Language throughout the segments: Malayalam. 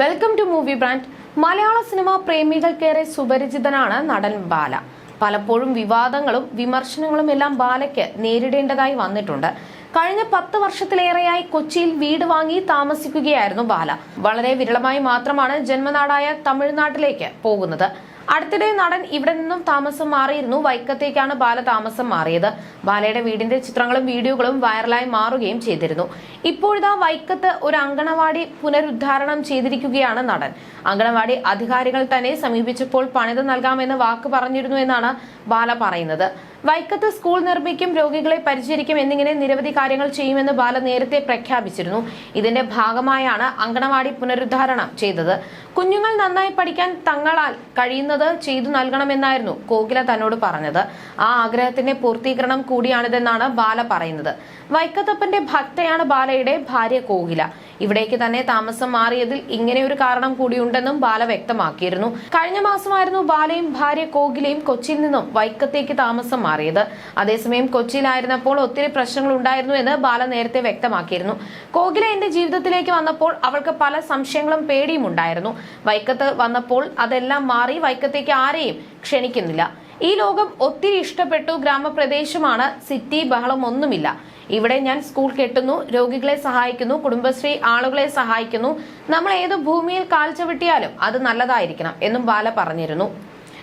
Welcome to movie brand Malayala cinema പ്രേമികൾക്കേറെ സുപരിചിതനാണ് നടൻ ബാല. പലപ്പോഴും വിവാദങ്ങളും വിമർശനങ്ങളും എല്ലാം ബാലയ്ക്ക് നേരിടേണ്ടതായി വന്നിട്ടുണ്ട്. കഴിഞ്ഞ പത്ത് വർഷത്തിലേറെയായി കൊച്ചിയിൽ വീട് വാങ്ങി താമസിക്കുകയായിരുന്നു ബാല. വളരെ വിരളമായി മാത്രമാണ് ജന്മനാടായ തമിഴ്നാട്ടിലേക്ക് പോകുന്നത്. അടുത്തിടെ നടൻ ഇവിടെ നിന്നും താമസം മാറിയിരുന്നു. വൈക്കത്തേക്കാണ് ബാല താമസം മാറിയത്. ബാലയുടെ വീടിന്റെ ചിത്രങ്ങളും വീഡിയോകളും വൈറലായി മാറുകയും ചെയ്തിരുന്നു. ഇപ്പോഴിതാ വൈക്കത്ത് ഒരു അങ്കണവാടി പുനരുദ്ധാരണം ചെയ്തിരിക്കുകയാണ് നടൻ. അങ്കണവാടി അധികാരികൾ തന്നെ സമീപിച്ചപ്പോൾ പണിത് നൽകാമെന്ന് വാക്ക് പറഞ്ഞിരുന്നു എന്നാണ് ബാല പറയുന്നത്. വൈക്കത്ത് സ്കൂൾ നിർമ്മിക്കും രോഗികളെ പരിചരിക്കും എന്നിങ്ങനെ നിരവധി കാര്യങ്ങൾ ചെയ്യുമെന്ന് ബാല നേരത്തെ പ്രഖ്യാപിച്ചിരുന്നു. ഇതിന്റെ ഭാഗമായാണ് അങ്കണവാടി പുനരുദ്ധാരണം ചെയ്തത്. കുഞ്ഞുങ്ങൾ നന്നായി പഠിക്കാൻ തങ്ങളാൽ കഴിയുന്നത് ചെയ്തു നൽകണമെന്നായിരുന്നു കോകില തന്നോട് പറഞ്ഞത്. ആ ആഗ്രഹത്തിന്റെ പൂർത്തീകരണം കൂടിയാണിതെന്നാണ് ബാല പറയുന്നത്. വൈക്കത്തപ്പന്റെ ഭക്തയാണ് ബാലയുടെ ഭാര്യ കോകില. ഇവിടേക്ക് തന്നെ താമസം മാറിയതിൽ ഇങ്ങനെ ഒരു കാരണം കൂടിയുണ്ടെന്നും ബാല വ്യക്തമാക്കിയിരുന്നു. കഴിഞ്ഞ മാസമായിരുന്നു ബാലയും ഭാര്യ കോകിലയും കൊച്ചിയിൽ നിന്നും വൈക്കത്തേക്ക് താമസം മാറിയത്. അതേസമയം കൊച്ചിയിലായിരുന്നപ്പോൾ ഒത്തിരി പ്രശ്നങ്ങൾ ഉണ്ടായിരുന്നു എന്ന് ബാല നേരത്തെ വ്യക്തമാക്കിയിരുന്നു. കോകില എന്റെ ജീവിതത്തിലേക്ക് വന്നപ്പോൾ അവൾക്ക് പല സംശയങ്ങളും പേടിയും ഉണ്ടായിരുന്നു. വൈക്കത്ത് വന്നപ്പോൾ അതെല്ലാം മാറി വൈക്കത്തേക്ക് ആരെയും ക്ഷണിക്കുന്നില്ല. ഈ ലോകം ഒത്തിരി ഇഷ്ടപ്പെട്ടു. ഗ്രാമപ്രദേശമാണ് സിറ്റി ബഹളം ഒന്നുമില്ല. ഇവിടെ ഞാൻ സ്കൂൾ കെട്ടുന്നു രോഗികളെ സഹായിക്കുന്നു കുടുംബശ്രീ ആളുകളെ സഹായിക്കുന്നു. നമ്മൾ ഏത് ഭൂമിയിൽ കാൽ ചവിട്ടിയാലും അത് നല്ലതായിരിക്കണം എന്നും ബാല പറഞ്ഞിരുന്നു.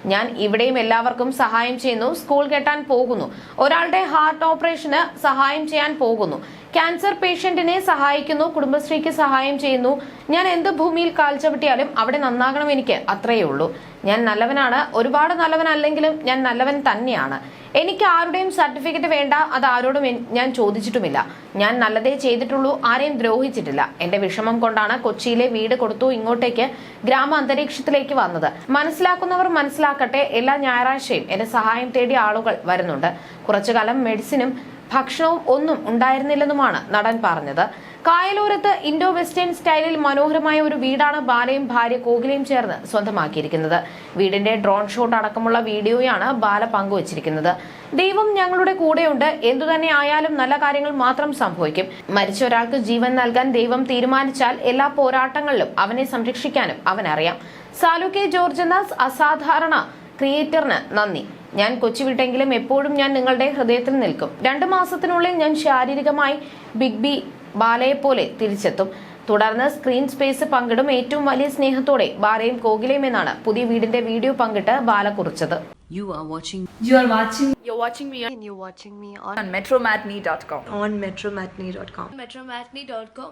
ഞാൻ ഇവിടെയും എല്ലാവർക്കും സഹായം ചെയ്യുന്നു. സ്കൂൾ കെട്ടാൻ പോകുന്നു. ഒരാളുടെ ഹാർട്ട് ഓപ്പറേഷന് സഹായം ചെയ്യാൻ പോകുന്നു. ക്യാൻസർ പേഷ്യന്റിനെ സഹായിക്കുന്നു. കുടുംബശ്രീക്ക് സഹായം ചെയ്യുന്നു. ഞാൻ എന്ത് ഭൂമിയിൽ കാൽച്ചവിട്ടിയാലും അവിടെ നന്നാകണം എനിക്ക്. അത്രയേ ഉള്ളൂ. ഞാൻ നല്ലവനാണ്. ഒരുപാട് നല്ലവനല്ലെങ്കിലും ഞാൻ നല്ലവൻ തന്നെയാണ്. എനിക്ക് ആരുടെയും സർട്ടിഫിക്കറ്റ് വേണ്ട അത് ആരോടും ഞാൻ ചോദിച്ചിട്ടുമില്ല. ഞാൻ നല്ലതേ ചെയ്തിട്ടുള്ളൂ ആരെയും ദ്രോഹിച്ചിട്ടില്ല. എന്റെ വിഷമം കൊണ്ടാണ് കൊച്ചിയിലെ വീട് കൊടുത്തു ഇങ്ങോട്ടേക്ക് ഗ്രാമ അന്തരീക്ഷത്തിലേക്ക് വന്നത്. മനസ്സിലാക്കുന്നവർ മനസ്സിലാക്കട്ടെ എല്ലാ ഞായറാഴ്ചയും എന്റെ സഹായം തേടി ആളുകൾ വരുന്നുണ്ട്. കുറച്ചു കാലം മെഡിസിനും ഭക്ഷണവും ഒന്നും ഉണ്ടായിരുന്നില്ലെന്നുമാണ് നടൻ പറഞ്ഞത്. കായലോരത്ത് ഇൻഡോ വെസ്റ്റേൺ സ്റ്റൈലിൽ മനോഹരമായ ഒരു വീടാണ് ബാലയും ഭാര്യ കോകിലയും ചേർന്ന് സ്വന്തമാക്കിയിരിക്കുന്നത്. വീടിന്റെ ഡ്രോൺ ഷോട്ട് അടക്കമുള്ള വീഡിയോയാണ് ബാല പങ്കുവച്ചിരിക്കുന്നത്. ദൈവം ഞങ്ങളുടെ കൂടെയുണ്ട്. എന്തുതന്നെ ആയാലും നല്ല കാര്യങ്ങൾ മാത്രം സംഭവിക്കും. മരിച്ച ഒരാൾക്ക് ജീവൻ നൽകാൻ ദൈവം തീരുമാനിച്ചാൽ എല്ലാ പോരാട്ടങ്ങളിലും അവനെ സംരക്ഷിക്കാനും അവനറിയാം. സാലു കെ ജോർജ് എന്ന അസാധാരണ ക്രിയേറ്ററിന് നന്ദി ഞാൻ കൊച്ചി വിട്ടെങ്കിലും എപ്പോഴും ഞാൻ നിങ്ങളുടെ ഹൃദയത്തിൽ നിൽക്കും രണ്ട് മാസത്തിനുള്ളിൽ ഞാൻ ശാരീരികമായി ബിഗ് ബി ബാലയെ പോലെ തിരിച്ചെത്തും തുടർന്ന് സ്ക്രീൻ സ്പേസ് പങ്കിടും ഏറ്റവും വലിയ സ്നേഹത്തോടെ ബാലയും കോകിലയും എന്നാണ് പുതിയ വീടിന്റെ വീഡിയോ പങ്കിട്ട് ബാല കുറിച്ചത് You are watching You are watching You're watching me and you're watching me on, on metromatney.com. on metromatney.com. metromatney.com.